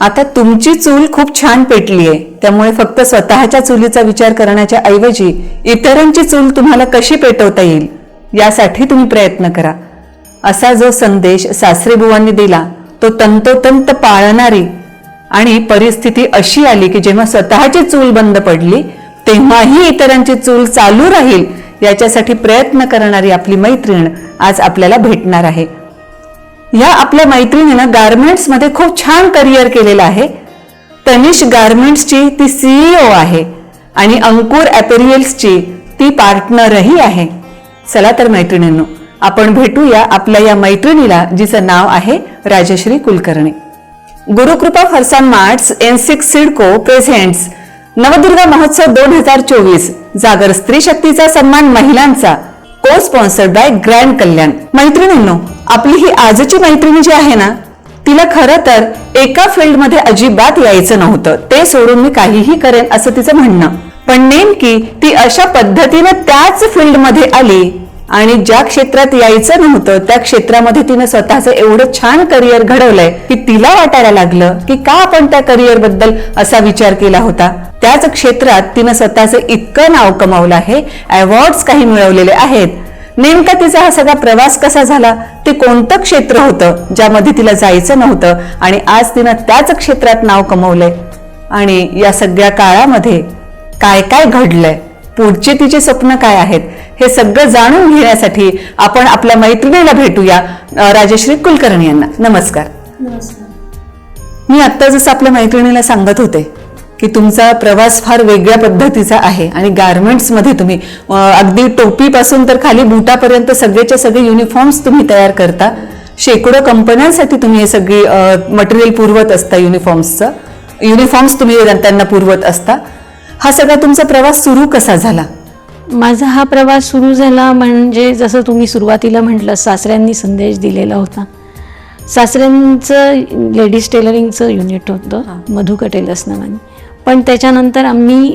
आता तुमची चूल खूप छान पेटली आहे त्यामुळे फक्त स्वतःच्या चुलीचा विचार करण्याच्या ऐवजी इतरांची चूल तुम्हाला कशी पेटवता येईल यासाठी तुम्ही प्रयत्न करा. असा जो संदेश सासरेबुवांनी दिला तो तंतोतंत पाळणारी आणि परिस्थिती अशी आली की जेव्हा स्वतःची चूल बंद पडली तेव्हाही इतरांची चूल चालू राहील याच्यासाठी प्रयत्न करणारी आपली मैत्रीण आज आपल्याला भेटणार आहे. या आपल्या मैत्रिणीनं गारमेंट्समध्ये खूप छान करिअर केलेलं आहे. तनिष गारमेंट्सची ती सीईओ आहे आणि अंकुर ॲपेरियल्सची ती पार्टनरही आहे. चला तर मैत्रिणींनो आपण भेटूया आपल्या या मैत्रिणीला जिचं नाव आहे Rajshree Kulkarni. Gurukrupa farsan marts N six CIDCO presents Navdurga Mahotsav दोन हजार चोवीस. जागर स्त्री शक्तीचा सन्मान महिलांचा. को स्पॉन्सर्ड बाय ग्रँड कल्याण मैत्रिणींनो आपली ही आजची मैत्रिणी जी आहे ना तिला खरं तर एका फील्डमध्ये अजिबात यायचं नव्हतं. ते सोडून मी काहीही करेन असं तिचं म्हणणं. पण नेमकी ती अशा पद्धतीनं त्याच फील्डमध्ये आली आणि ज्या क्षेत्रात यायचं नव्हतं त्या क्षेत्रामध्ये तिनं स्वतःचं एवढं छान करिअर घडवलंय की तिला वाटायला लागलं की का आपण त्या करिअरबद्दल असा विचार केला होता. त्याच क्षेत्रात तिनं स्वतःचं इतकं नाव कमावलं आहे अवॉर्ड्स काही मिळवलेले आहेत. नेमका तिचा हा सगळा प्रवास कसा झाला? ते कोणतं क्षेत्र होतं ज्यामध्ये तिला जायचं नव्हतं? आणि आज तिनं त्याच क्षेत्रात नाव कमवलंय. आणि या सगळ्या काळामध्ये काय काय घडलंय? पुढचे तिचे स्वप्न काय आहेत हे सगळं जाणून घेण्यासाठी आपण आपल्या मैत्रिणीला भेटूया राजश्री कुलकर्णी यांना. नमस्कार. मी आत्ता जसं आपल्या मैत्रिणीला सांगत होते की तुमचा प्रवास फार वेगळ्या पद्धतीचा आहे आणि गारमेंट्समध्ये तुम्ही अगदी टोपीपासून तर खाली बुटापर्यंत सगळेच्या सगळे युनिफॉर्म्स तुम्ही तयार करता. शेकडो कंपन्यांसाठी तुम्ही हे सगळी मटेरियल पुरवत असता युनिफॉर्म्सचं युनिफॉर्म्स तुम्ही त्यांना पुरवत असता. हा सगळा तुमचा प्रवास सुरू कसा झाला? माझा हा प्रवास सुरू झाला म्हणजे जसं तुम्ही सुरुवातीला म्हटलं सासऱ्यांनी संदेश दिलेला होता. सासऱ्यांचं लेडीज टेलरिंगचं युनिट होतं मधु कटेलस नावाने. पण त्याच्यानंतर आम्ही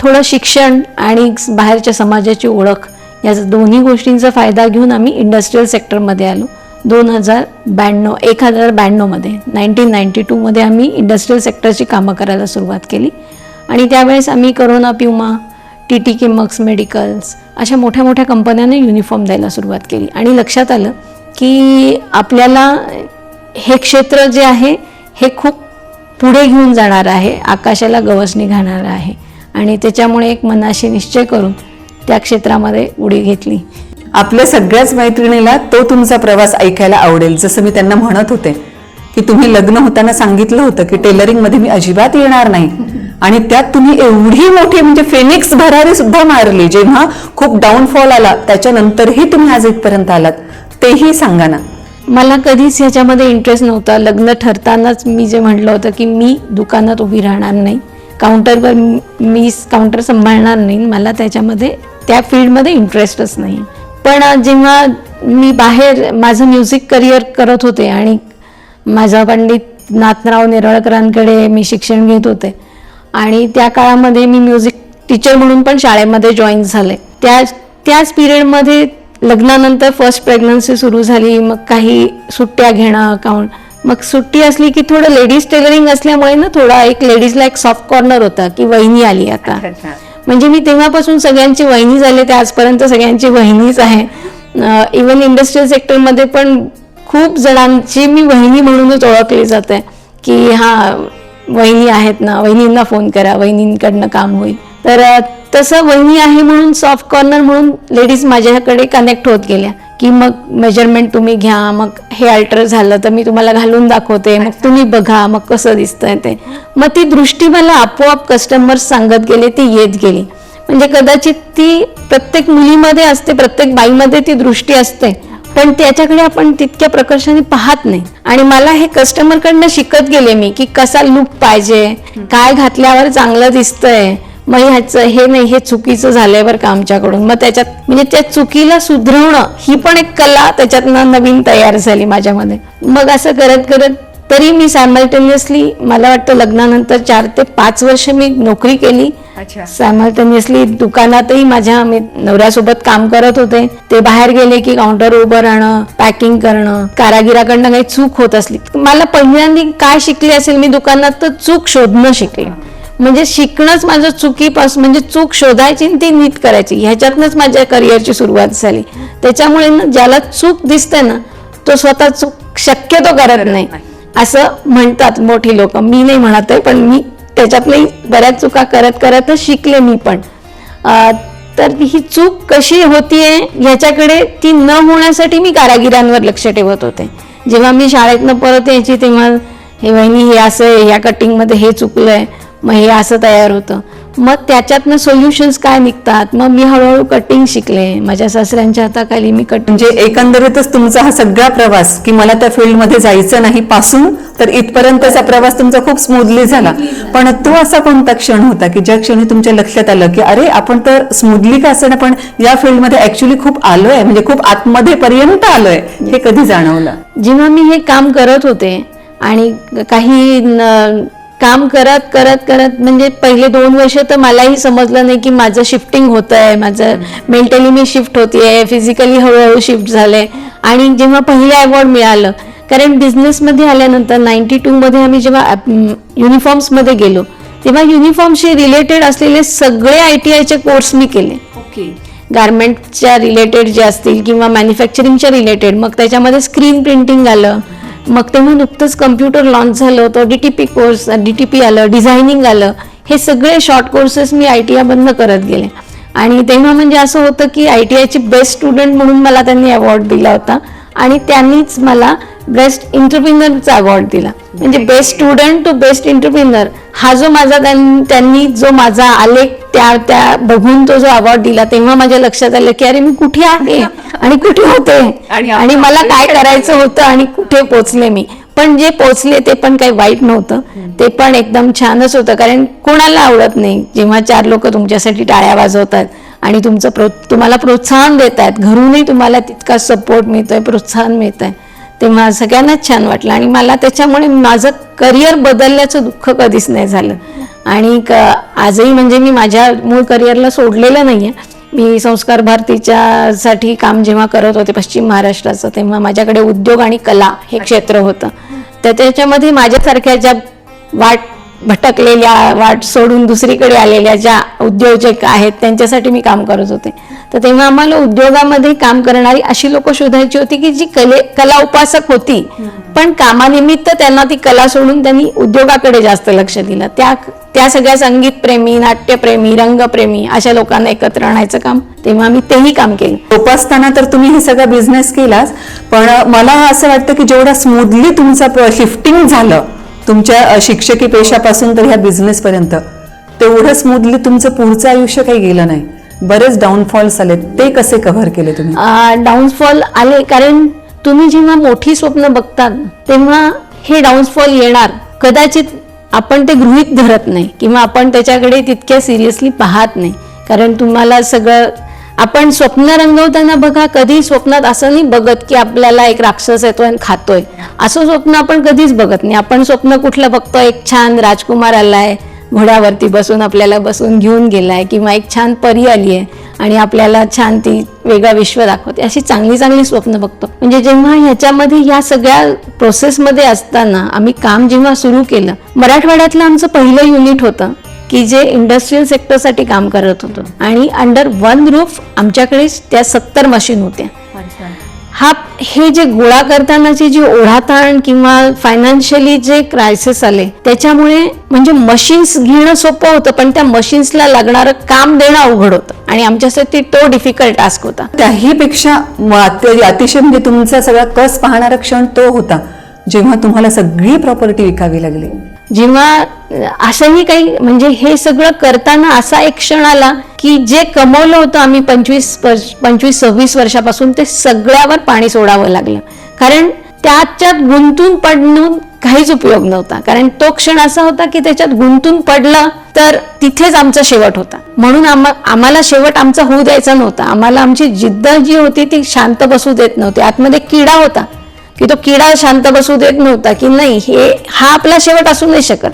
थोडं शिक्षण आणि बाहेरच्या समाजाची ओळख या दोन्ही गोष्टींचा फायदा घेऊन आम्ही इंडस्ट्रीयल सेक्टरमध्ये आलो. दोन हजार ब्याण्णव एक हजार ब्याण्णवमध्ये नाईन्टीन नाईन्टी टूमध्ये आम्ही इंडस्ट्रीयल सेक्टरची कामं करायला सुरुवात केली. आणि त्यावेळेस आम्ही करोना प्युमा टी टी किमक्स मेडिकल्स अशा मोठ्या मोठ्या कंपन्यांना युनिफॉर्म द्यायला सुरुवात केली. आणि लक्षात आलं की आपल्याला हे क्षेत्र जे आहे हे खूप पुढे घेऊन जाणार आहे आकाशाला गवस निघाणार आहे. आणि त्याच्यामुळे एक मनाशी निश्चय करून त्या क्षेत्रामध्ये उडी घेतली. आपल्या सगळ्याच मैत्रिणीला तो तुमचा प्रवास ऐकायला आवडेल. जसं मी त्यांना म्हणत होते की तुम्ही लग्न होताना सांगितलं होतं की टेलरिंगमध्ये मी अजिबात येणार नाही. आणि त्यात तुम्ही एवढी मोठी म्हणजे फेनिक्स भरारी सुद्धा मारली जेव्हा खूप डाऊनफॉल आला त्याच्यानंतरही तुम्ही आज इथपर्यंत आलात. तेही सांगा ना. मला कधीच ह्याच्यामध्ये इंटरेस्ट नव्हता. लग्न ठरतानाच मी जे म्हटलं होतं की मी दुकानात उभी राहणार नाही. काउंटरवर मी काउंटर सांभाळणार नाही. मला त्याच्यामध्ये त्या फील्डमध्ये इंटरेस्टच नाही. पण जेव्हा मी बाहेर माझं म्युझिक करिअर करत होते आणि माझा पंडित नाथराव नेरळकरांकडे मी शिक्षण घेत होते आणि त्या काळामध्ये मी म्युझिक टीचर म्हणून पण शाळेमध्ये जॉईन झाले. त्या त्याच पिरियडमध्ये लग्नानंतर फर्स्ट प्रेग्नन्सी सुरू झाली. मग काही सुट्ट्या घेणं अकाउंट मग सुट्टी असली की थोडं लेडीज टेलरिंग असल्यामुळे ना थोडा एक लेडीजला एक सॉफ्ट कॉर्नर होता की वहिनी आली आता. म्हणजे मी तेव्हापासून सगळ्यांची वहिनी झाले. ते आजपर्यंत सगळ्यांची वहिनीच आहे. इवन इंडस्ट्रियल सेक्टरमध्ये पण खूप जणांची मी वहिनी म्हणूनच ओळखली जाते. की हा वहिनी आहेत ना वहिनींना फोन करा वहिनींकडनं काम होईल. तर तसं वहिनी आहे म्हणून सॉफ्ट कॉर्नर म्हणून लेडीज माझ्याकडे कनेक्ट होत गेल्या. की मग मेजरमेंट तुम्ही घ्या मग हे अल्टर झालं तर मी तुम्हाला घालून दाखवते मग तुम्ही बघा मग कसं दिसतंय ते. मग ती दृष्टी मला आपोआप कस्टमर्स सांगत गेले ती येत गेली. म्हणजे कदाचित ती प्रत्येक मुलीमध्ये असते प्रत्येक बाईमध्ये ती दृष्टी असते. पण त्याच्याकडे आपण तितक्या प्रकर्षाने पाहत नाही. आणि मला हे कस्टमरकडनं शिकत गेले मी की कसा लुक पाहिजे काय घातल्यावर चांगलं दिसतंय मग ह्याचं हे नाही हे चुकीचं झालंय बरं का आमच्याकडून. मग त्याच्यात म्हणजे त्या चुकीला सुधरवणं ही पण एक कला त्याच्यातनं नवीन तयार झाली माझ्यामध्ये. मग असं करत करत तरी मी सायमल्टेनियसली मला वाटतं लग्नानंतर चार ते पाच वर्ष मी नोकरी केली. सायमल्टेनियसली दुकानातही माझ्या मी नवऱ्यासोबत काम करत होते. ते बाहेर गेले की काउंटर उभं राहणं पॅकिंग करणं कारागिराकडनं काही चूक होत असली. मला पहिल्यांदा काय शिकले असेल मी दुकानात तर चूक शोधणं शिकले. म्हणजे शिकणंच माझं चुकीपासून म्हणजे चूक शोधायची आणि ती नीट करायची. ह्याच्यातनंच माझ्या करिअरची सुरुवात झाली. त्याच्यामुळे ना ज्याला चूक दिसते ना तो स्वतः चूक शक्यतो करत नाही. असं म्हणतात मोठी लोक. मी नाही म्हणत आहे पण मी त्याच्यातली बऱ्याच चुका करत करतच शिकले मी पण. तर ही चूक कशी होतीये ह्याच्याकडे ती न होण्यासाठी मी कारागिरांवर लक्ष ठेवत होते. जेव्हा मी शाळेतनं परत यायची तेव्हा हे वहिनी हे असं या ह्या कटिंगमध्ये हे चुकलंय मग हे असं तयार होतं. मग त्याच्यातनं सोल्युशन्स काय निघतात? मग मी हळूहळू कटिंग शिकले. माझ्या सासऱ्यांच्या हाताखाली मी कटिंग म्हणजे एकंदरीतच तुमचा हा सगळा प्रवास की मला त्या फील्डमध्ये जायचं नाही पासून तर इथपर्यंतचा प्रवास तुमचा खूप स्मूथली झाला. पण तो असा कोणता क्षण होता की ज्या क्षणी तुमच्या लक्षात आलं की अरे आपण तर स्मूथली का असं पण या फील्डमध्ये ऍक्च्युली खूप आलोय म्हणजे खूप आतमध्ये पर्यंत आलोय हे कधी जाणवलं? जेव्हा मी हे काम करत होते आणि काही काम करत करत करत म्हणजे पहिले दोन वर्ष तर मलाही समजलं नाही की माझं शिफ्टिंग होत आहे माझं मेंटली मी शिफ्ट होतीये फिजिकली हळूहळू शिफ्ट झाले. आणि जेव्हा पहिलं अवॉर्ड मिळालं कारण बिझनेसमध्ये आल्यानंतर नाईन्टी टूमध्ये आम्ही जेव्हा युनिफॉर्म्समध्ये गेलो तेव्हा युनिफॉर्मशी रिलेटेड असलेले सगळे आय टी आयचे कोर्स मी केले. गारमेंटच्या रिलेटेड जे असतील किंवा मॅन्युफॅक्चरिंगच्या रिलेटेड मग त्याच्यामध्ये स्क्रीन प्रिंटिंग आलं मग तेव्हा नुकतंच कम्प्युटर लॉन्च झालं होतं D T P course D T P आलं डिझायनिंग आलं. हे सगळे शॉर्ट कोर्सेस मी आय टी आयमधनं करत गेले. आणि तेव्हा म्हणजे असं होतं की आय टी आयची बेस्ट स्टुडंट म्हणून मला त्यांनी अवॉर्ड दिला होता. आणि त्यांनीच मला बेस्ट इंटरप्रिनरचा अवॉर्ड दिला. म्हणजे best student to best entrepreneur हा जो माझा त्यां- त्यांनी जो माझा आलेख त्या त्या बघून तो जो अवॉर्ड दिला तेव्हा माझ्या लक्षात आलं की अरे मी कुठे आहे? आणि कुठे होते? आणि मला काय करायचं होतं आणि कुठे पोचले मी? पण जे पोचले ते पण काही वाईट नव्हतं. ते पण एकदम छानच होतं. कारण कोणाला आवडत नाही? जेव्हा चार लोक तुमच्यासाठी टाळ्या वाजवतात आणि तुमचं प्रो तुम्हाला प्रोत्साहन देत आहेत घरूनही तुम्हाला तितका सपोर्ट मिळतोय प्रोत्साहन मिळत आहे तेव्हा सगळ्यांनाच छान वाटलं. आणि मला त्याच्यामुळे माझं करिअर बदलल्याचं दुःख कधीच नाही झालं. आणि क आजही म्हणजे मी माझ्या मूळ करिअरला सोडलेलं नाही आहे मी संस्कार भारतीच्या साठी काम जेव्हा करत होते पश्चिम महाराष्ट्राचं तेव्हा माझ्याकडे उद्योग आणि कला हे क्षेत्र होतं. तर त्याच्यामध्ये माझ्यासारख्या ज्या वाट भटकलेल्या वाट सोडून दुसरीकडे आलेल्या ज्या उद्योजक आहेत त्यांच्यासाठी मी काम करत होते. तर तेव्हा आम्हाला उद्योगामध्ये काम करणारी अशी लोक शोधायची होती की जी कले कला उपासक होती. पण कामानिमित्त त्यांना ती कला सोडून त्यांनी उद्योगाकडे जास्त लक्ष दिलं. त्या त्या सगळ्या संगीतप्रेमी नाट्यप्रेमी रंगप्रेमी अशा लोकांना एकत्र आणायचं काम. तेव्हा मी तेही काम केलं. उपासताना तर तुम्ही हे सगळा बिझनेस केलाच पण मला असं वाटतं की जेवढा स्मूथली तुमचं शिफ्टिंग झालं तुमच्या शिक्षकी पेशापासून तर ह्या बिझनेसपर्यंत तेवढं स्मूथली तुमचं पुढचं आयुष्य काही गेलं नाही. बरेच डाऊनफॉल्स आले ते कसे कव्हर केले तुम्ही? डाऊनफॉल आले कारण तुम्ही जेव्हा मोठी स्वप्न बघतात तेव्हा हे डाऊनफॉल येणार. कदाचित आपण ते गृहीत धरत नाही किंवा आपण त्याच्याकडे तितक्या सिरियसली पाहत नाही. कारण तुम्हाला सगळं आपण स्वप्न रंगवताना बघा कधी स्वप्नात असं नाही बघत की आपल्याला एक राक्षस येतोय आणि खातोय. असं स्वप्न आपण कधीच बघत नाही. आपण स्वप्न कुठलं बघतो? एक छान राजकुमार आलाय घोड्यावरती बसून आपल्याला बसून घेऊन गेलाय किंवा एक छान परी आली आहे आणि आपल्याला छान ती वेगळा विश्व दाखवते. अशी चांगली चांगली स्वप्न बघतो. म्हणजे जेव्हा ह्याच्यामध्ये या सगळ्या प्रोसेसमध्ये असताना आम्ही काम जेव्हा सुरू केलं मराठवाड्यातलं आमचं पहिलं युनिट होतं. की जे इंडस्ट्रीयल सेक्टरसाठी काम करत होतो. आणि अंडर वन रूफ आमच्याकडे त्या सत्तर मशीन होत्या. हा हे जे गोळा करतानाची जी ओढाताण किंवा फायनान्शियली जे क्रायसिस आले त्याच्यामुळे म्हणजे मशीन्स घेणं सोपं होतं पण त्या मशीन्सला लागणारं काम देणं अवघड होतं. आणि आमच्यासाठी तो डिफिकल्ट टास्क होता. त्याहीपेक्षा म- अति- अतिशय म्हणजे तुमचा सगळा कस पाहणारा क्षण तो होता जेव्हा तुम्हाला सगळी प्रॉपर्टी विकावी लागली. जेव्हा असंही काही म्हणजे हे सगळं करताना असा एक क्षण आला की जे कमवलं होतं आम्ही पंचवीस पंचवीस सव्वीस वर्षापासून ते सगळ्यावर पाणी सोडावं लागलं. कारण त्याच्यात गुंतून पडणं काहीच उपयोग नव्हता. कारण तो क्षण असा होता की त्याच्यात गुंतून पडलं तर तिथेच आमचा शेवट होता. म्हणून आम्हा आम्हाला शेवट आमचा होऊ द्यायचा नव्हता. आम्हाला आमची जिद्द जी होती ती शांत बसू देत नव्हती. आतमध्ये किडा होता. की तो किडा शांत बसू देत नव्हता की नाही हे हा आपला शेवट असू नाही शकत.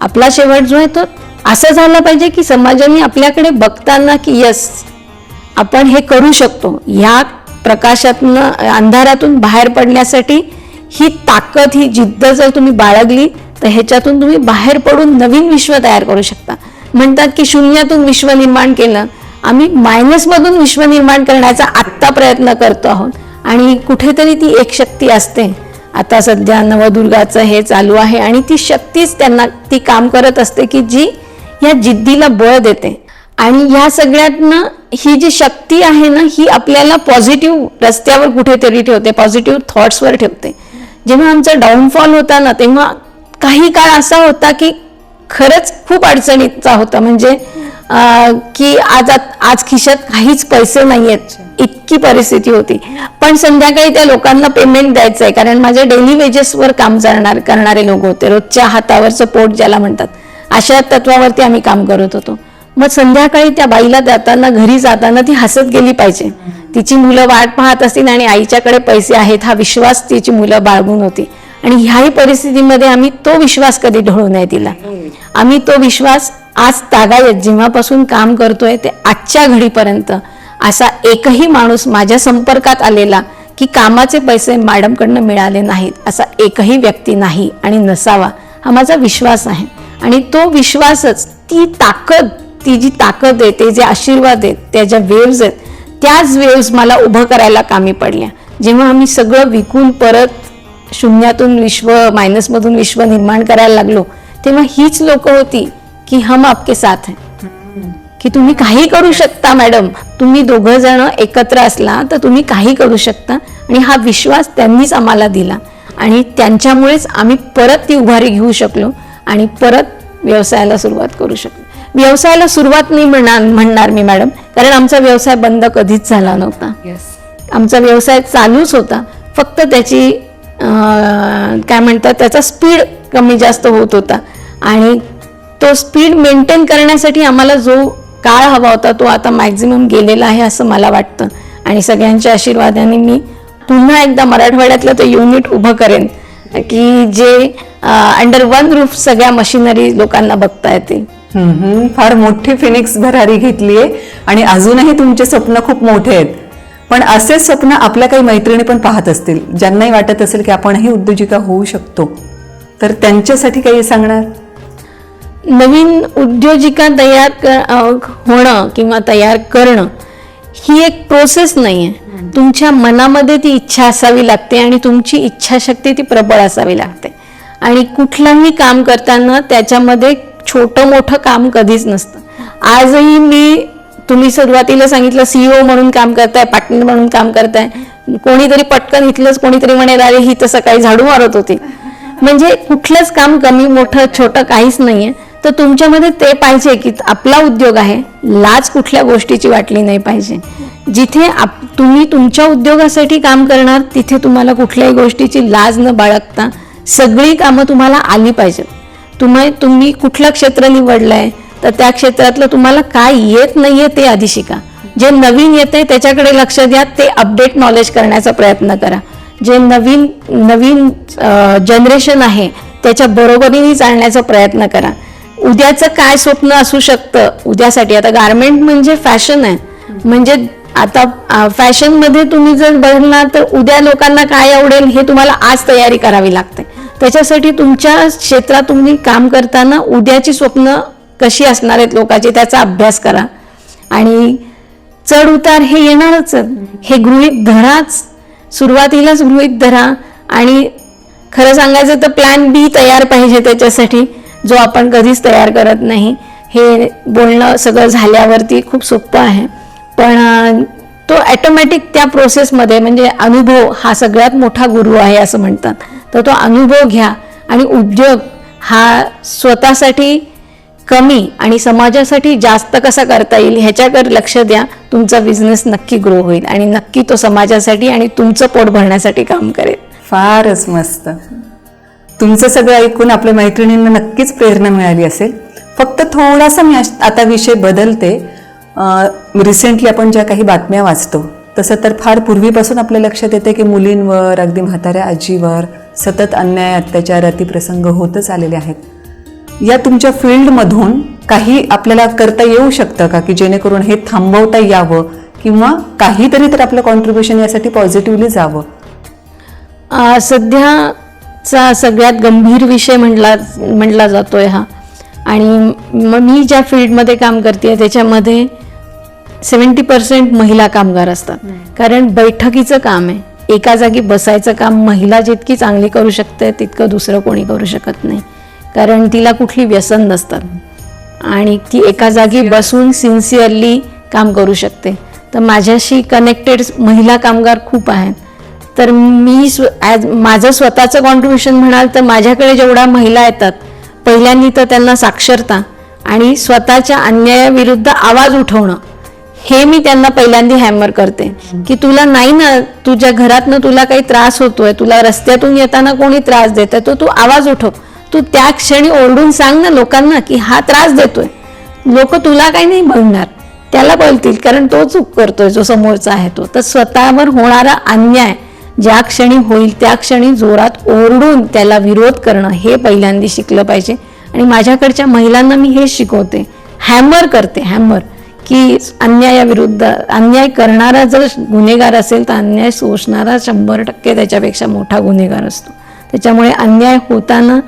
आपला शेवट जो आहे तो असं झालं पाहिजे की समाजाने आपल्याकडे बघताना की यस आपण हे करू शकतो. ह्या प्रकाशातनं अंधारातून बाहेर पडण्यासाठी ही ताकद ही जिद्द जर तुम्ही बाळगली तर ह्याच्यातून तुम्ही बाहेर पडून नवीन विश्व तयार करू शकता. म्हणतात की शून्यातून विश्व निर्माण केलं आम्ही मायनसमधून विश्व निर्माण करण्याचा आत्ता प्रयत्न करतो आहोत. आणि कुठेतरी ती एक शक्ती असते. आता सध्या नवदुर्गाचं हे चालू आहे आणि ती शक्तीच त्यांना ती काम करत असते की जी या जिद्दीला बळ देते. आणि ह्या सगळ्यातनं ही जी शक्ती आहे ना ही आपल्याला पॉझिटिव्ह रस्त्यावर कुठेतरी ठेवते पॉझिटिव्ह थॉट्सवर ठेवते. जेव्हा आमचा डाऊनफॉल होता ना तेव्हा काही काळ असा होता की खरंच खूप अडचणीचा होता. म्हणजे की आज आज खिशात काहीच पैसे नाहीयेत. इतकी परिस्थिती होती. पण संध्याकाळी त्या लोकांना पेमेंट द्यायचं आहे कारण माझ्या डेली वेजेसवर काम करणार करणारे लोक होते. रोजच्या हातावरचं पोट ज्याला म्हणतात. अशा तत्वावरती आम्ही काम करत होतो. मग संध्याकाळी त्या बाईला जाताना घरी जाताना ती हसत गेली पाहिजे. तिची मुलं वाट पाहत असतील आणि आईच्याकडे पैसे आहेत हा विश्वास तिची मुलं बाळगून होती. आणि ह्याही परिस्थितीमध्ये आम्ही तो विश्वास कधी ढळू नये तिला. आम्ही तो विश्वास आज तागायत जेव्हापासून काम करतोय ते आजच्या घडीपर्यंत. असा एकही माणूस माझ्या संपर्कात आलेला की कामाचे पैसे मॅडमकडनं मिळाले नाहीत असा एकही व्यक्ती नाही आणि नसावा हा माझा विश्वास आहे. आणि तो विश्वासच ती ताकद ती जी ताकद आहे ते जे आशीर्वाद आहेत त्या ज्या वेव्ज आहेत त्याच वेव्ज मला उभं करायला कामी पडल्या. जेव्हा आम्ही सगळं विकून परत शून्यातून विश्व मायनसमधून विश्व निर्माण करायला लागलो तेव्हा हीच लोक होती की हम आपके साथ हैं. की तुम्ही काही करू शकता मॅडम. तुम्ही दोघं जण एकत्र असला तर तुम्ही काही करू शकता. आणि हा विश्वास त्यांनीच आम्हाला दिला. आणि त्यांच्यामुळेच आम्ही परत ती उभारी घेऊ शकलो आणि परत व्यवसायाला सुरुवात करू शकलो. व्यवसायाला सुरुवात नाही म्हणणार म्हणणार मी मॅडम. कारण आमचा व्यवसाय बंद कधीच झाला नव्हता. आमचा व्यवसाय चालूच होता. फक्त त्याची काय म्हणतात त्याचा स्पीड कमी जास्त होत होता. आणि तो स्पीड मेंटेन करण्यासाठी आम्हाला जो काळ हवा होता तो आता मॅक्झिमम गेलेला आहे असं मला वाटतं. आणि सगळ्यांच्या आशीर्वादाने मी पुन्हा एकदा मराठवाड्यातलं ते युनिट उभं करेन की जे अंडर वन रूफ सगळ्या मशिनरी लोकांना बघता येतील फार मोठी फिनिक्स भरारी घेतलीये आणि अजूनही तुमचे स्वप्न खूप मोठे आहेत. पण असेच स्वप्न आपल्या काही मैत्रिणी पण पाहत असतील. ज्यांनाही वाटत असेल की आपणही उद्योजिका होऊ शकतो. तर त्यांच्यासाठी काही सांगणार? नवीन उद्योजिका तयार कर होणं किंवा तयार करणं ही एक प्रोसेस नाही आहे तुमच्या मनामध्ये ती इच्छा असावी लागते आणि तुमची इच्छाशक्ती ती प्रबळ असावी लागते. आणि कुठलंही काम करताना त्याच्यामध्ये छोटं मोठं काम कधीच नसतं. आजही मी तुम्ही सुरुवातीला सांगितलं सीईओ म्हणून काम करताय पार्टनर म्हणून काम करताय. कोणीतरी पटकन इथलंच कोणीतरी म्हणेल अरे ही तर सकाळी झाडू मारत होती. म्हणजे कुठलंच काम कमी मोठं छोटं काहीच नाहीये. तर तुमच्यामध्ये ते पाहिजे की आपला उद्योग आहे लाज कुठल्या गोष्टीची वाटली नाही पाहिजे. जिथे आप तुम्ही तुमच्या उद्योगासाठी काम करणार तिथे तुम्हाला कुठल्याही गोष्टीची लाज न बाळगता सगळी कामं तुम्हाला आली पाहिजेत तुम्ही तुम्ही कुठलं क्षेत्र निवडलंय तर त्या क्षेत्रातलं तुम्हाला काय येत नाहीये ते आधी शिका. जे नवीन येते त्याच्याकडे लक्ष द्या ते अपडेट नॉलेज करण्याचा प्रयत्न करा. जे नवीन नवीन जनरेशन आहे त्याच्या बरोबरीने चालण्याचा प्रयत्न करा. उद्याचं काय स्वप्न असू शकतं उद्यासाठी? आता गारमेंट म्हणजे फॅशन आहे. म्हणजे आता फॅशनमध्ये तुम्ही जर बघणार तर उद्या लोकांना काय आवडेल हे तुम्हाला आज तयारी करावी लागते. त्याच्यासाठी तुमच्या क्षेत्रात तुम्ही काम करताना उद्याची स्वप्न कशी असणार आहेत लोकांची त्याचा अभ्यास करा. आणि चढ उतार हे येणारच हे गृहित धराच. सुरुवातीलाच गृहित धरा. आणि खरं सांगायचं तर प्लॅन बी तयार पाहिजे त्याच्यासाठी. जो आपण कधीच तयार करत नाही हे बोलणं सगळं झाल्यावरती खूप सोपं आहे. पण तो ॲटोमॅटिक त्या प्रोसेसमध्ये म्हणजे अनुभव हा सगळ्यात मोठा गुरु आहे असं म्हणतात. तर तो अनुभव घ्या आणि उद्योग हा स्वतःसाठी कमी आणि समाजासाठी जास्त कसा करता येईल ह्याच्याकडे लक्ष द्या. तुमचा बिझनेस नक्की ग्रो होईल आणि नक्की तो समाजासाठी आणि तुमचं पोट भरण्यासाठी काम करेल. फारच मस्त. तुमचं सगळं ऐकून आपल्या मैत्रिणींना नक्कीच प्रेरणा मिळाली असेल. फक्त थोडासा मी आता विषय बदलते. रिसेंटली आपण ज्या काही बातम्या वाचतो तसं तर फार पूर्वीपासून आपल्या लक्षात येते की मुलींवर अगदी म्हाताऱ्या आजीवर सतत अन्याय अत्याचार अतिप्रसंग होतच आलेले आहेत. या तुमच्या फील्डमधून काही आपल्याला करता येऊ शकतं का? की जेणेकरून हे थांबवता यावं किंवा काहीतरी तर आपलं कॉन्ट्रीब्युशन यासाठी पॉझिटिव्हली जावं? सध्या सध्याचा सगळ्यात गंभीर विषय म्हटला म्हटला जातोय हा. आणि म- मी ज्या फील्डमध्ये काम करते त्याच्यामध्ये सेवन्टी पर्सेंट महिला कामगार असतात. कारण बैठकीचं काम आहे. एका जागी बसायचं काम महिला जितकी चांगली करू शकते तितकं दुसरं कोणी करू शकत नाही. कारण तिला कुठली व्यसन नसतात. आणि ती एका जागी बसून सिन्सिअरली काम करू शकते. तर माझ्याशी कनेक्टेड महिला कामगार खूप आहेत. तर मी स्व ॲज माझं स्वतःचं कॉन्ट्रीब्युशन म्हणाल तर माझ्याकडे जेवढ्या महिला येतात पहिल्यांदी तर त्यांना साक्षरता आणि स्वतःच्या अन्यायाविरुद्ध आवाज उठवणं हे मी त्यांना पहिल्यांदा हॅमर करते. की तुला नाही ना तुझ्या घरातनं तुला काही त्रास होतोय तुला रस्त्यातून येताना कोणी त्रास देत आहे तो तू आवाज उठव. तू त्या क्षणी ओरडून सांग ना लोकांना की हा त्रास देतोय. लोक तुला काही नाही बघणार त्याला बोलतील कारण तो चूक करतोय जो समोरचा आहे तो. तर स्वतःवर होणारा अन्याय ज्या क्षणी होईल त्या क्षणी जोरात ओरडून त्याला विरोध करणं हे पहिल्यांदा शिकलं पाहिजे. आणि माझ्याकडच्या महिलांना मी हे शिकवते. हॅमर करते हॅमर. की अन्यायाविरुद्ध अन्याय करणारा जर गुन्हेगार असेल तर अन्याय सोसणारा शंभर टक्के त्याच्यापेक्षा मोठा गुन्हेगार असतो. त्याच्यामुळे अन्याय होताना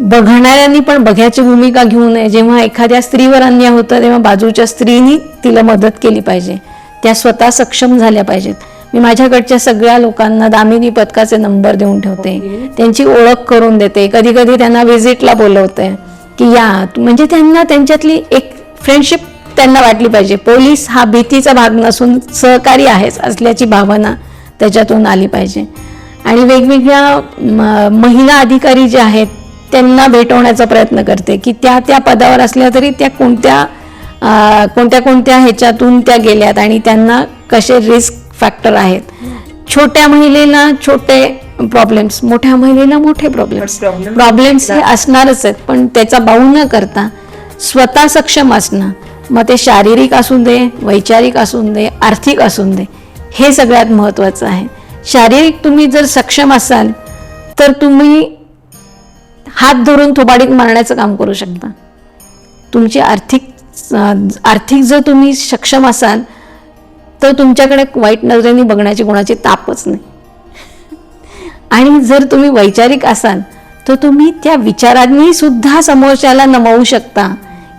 बघणाऱ्यांनी पण बघ्याची भूमिका घेऊ नये. जेव्हा एखाद्या स्त्रीवर अन्याय होतं तेव्हा बाजूच्या स्त्रीनी तिला मदत केली पाहिजे. त्या स्वतः सक्षम झाल्या पाहिजेत. मी माझ्याकडच्या सगळ्या लोकांना दामिनी पथकाचे नंबर देऊन ठेवते. त्यांची ओळख करून देते. कधी कधी त्यांना व्हिजिटला बोलवते की या म्हणजे त्यांना त्यांच्यातली एक फ्रेंडशिप त्यांना वाटली पाहिजे. पोलीस हा भीतीचा भाग नसून सहकारी आहेच असल्याची भावना त्याच्यातून आली पाहिजे. आणि वेगवेगळ्या महिला अधिकारी जे आहेत त्यांना भेटवण्याचा प्रयत्न करते की त्या त्या पदावर असल्या तरी त्या कोणत्या कोणत्या कोणत्या ह्याच्यातून त्या गेल्यात आणि त्यांना कसे रिस्क फॅक्टर आहेत. छोट्या महिलेला छोटे प्रॉब्लेम्स मोठ्या महिलेला मोठे प्रॉब्लेम्स प्रॉब्लेम्स हे असणारच आहेत पण त्याचा बाऊ न करता स्वतः सक्षम असणं मग ते शारीरिक असून दे वैचारिक असून दे आर्थिक असून दे हे सगळ्यात महत्त्वाचं आहे. शारीरिक तुम्ही जर सक्षम असाल तर तुम्ही हात धरून थोबाडीत मारण्याचं काम करू शकता. तुमची आर्थिक आर्थिक जर तुम्ही सक्षम असाल तर तुमच्याकडे वाईट नजरेने बघण्याची कोणाची तापच नाही. आणि जर तुम्ही वैचारिक असाल तर तुम्ही त्या विचारांनी सुद्धा समोरच्याला नमवू शकता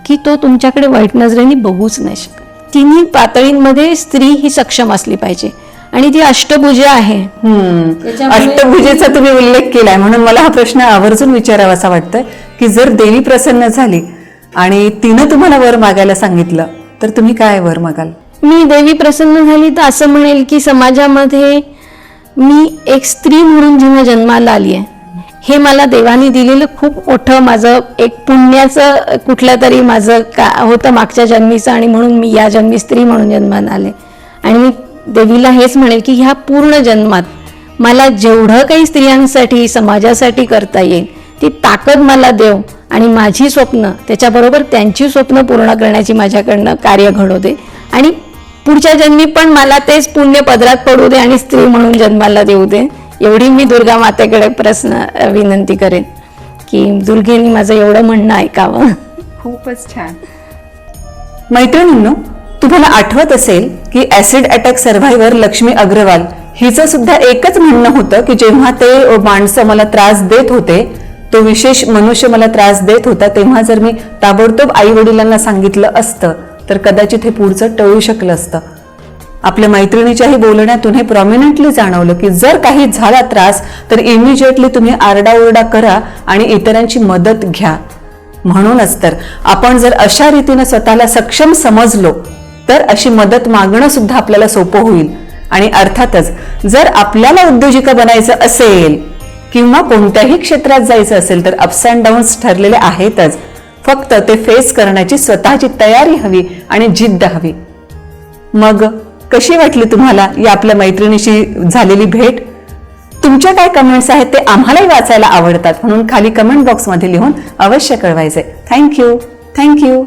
की तो तुमच्याकडे वाईट नजरेने बघूच नाही शकत. तिन्ही पातळींमध्ये स्त्री ही सक्षम असली पाहिजे. आणि ती अष्टभुजा आहे. अष्टभुजेचा तुम्ही उल्लेख केलाय. म्हणून मला हा प्रश्न आवर्जून विचारावासा वाटतोय की जर देवी प्रसन्न झाली आणि तिनं तुम्हाला वर मागायला सांगितलं तर तुम्ही काय वर मागाल? मी देवी प्रसन्न झाली तर असं म्हणेल की समाजामध्ये मी एक स्त्री म्हणून जेव्हा जन्माला आली आहे हे मला देवाने दिलेलं खूप मोठं माझं एक पुण्याचं कुठलं तरी माझं का होतं मागच्या जन्मीचं आणि म्हणून मी या जन्मी स्त्री म्हणून जन्माला आले. आणि मी देवीला हेच म्हणेल की ह्या पूर्ण जन्मात मला जेवढं काही स्त्रियांसाठी समाजासाठी करता येईल ती ताकद मला देव आणि माझी स्वप्न त्याच्याबरोबर त्यांची स्वप्न पूर्ण करण्याची माझ्याकडनं कार्य घडवते. दे आणि पुढच्या जन्मी पण मला तेच पुण्य पदरात पडू दे आणि स्त्री म्हणून जन्माला देऊ दे. एवढी मी दुर्गा मातेकडे प्रश्न विनंती करेन की दुर्गेनी माझं एवढं म्हणणं ऐकावं. खूपच छान. मैत्रिणींनो तुम्हाला आठवत असेल की acid attack survivor Lakshmi Agarwal हिचं सुद्धा एकच म्हणणं होतं की जेव्हा ते माणसं मला त्रास देत होते तो विशेष मनुष्य मला त्रास देत होता तेव्हा जर मी ताबडतोब आई वडिलांना सांगितलं असतं तर कदाचित हे पुढचं टळू शकलं असतं. आपल्या मैत्रिणीच्याही बोलण्यातून हे प्रॉमिनंटली जाणवलं की जर काही झाला त्रास तर इमिजिएटली तुम्ही आरडाओरडा करा आणि इतरांची मदत घ्या. म्हणूनच तर आपण जर अशा रीतीने स्वतःला सक्षम समजलो तर अशी मदत मागणं सुद्धा आपल्याला सोपं होईल. आणि अर्थातच जर आपल्याला उद्योजिका बनायचं असेल किंवा कोणत्याही क्षेत्रात जायचं असेल तर अप्स अँड डाऊन्स ठरलेले आहेतच. फक्त ते फेस करण्याची स्वतःची तयारी हवी आणि जिद्द हवी. मग कशी वाटली तुम्हाला या आपल्या मैत्रिणीशी झालेली भेट? तुमच्या काय कमेंट्स आहेत ते आम्हालाही वाचायला आवडतात म्हणून खाली कमेंट बॉक्समध्ये लिहून अवश्य कळवायचे. Thank you thank you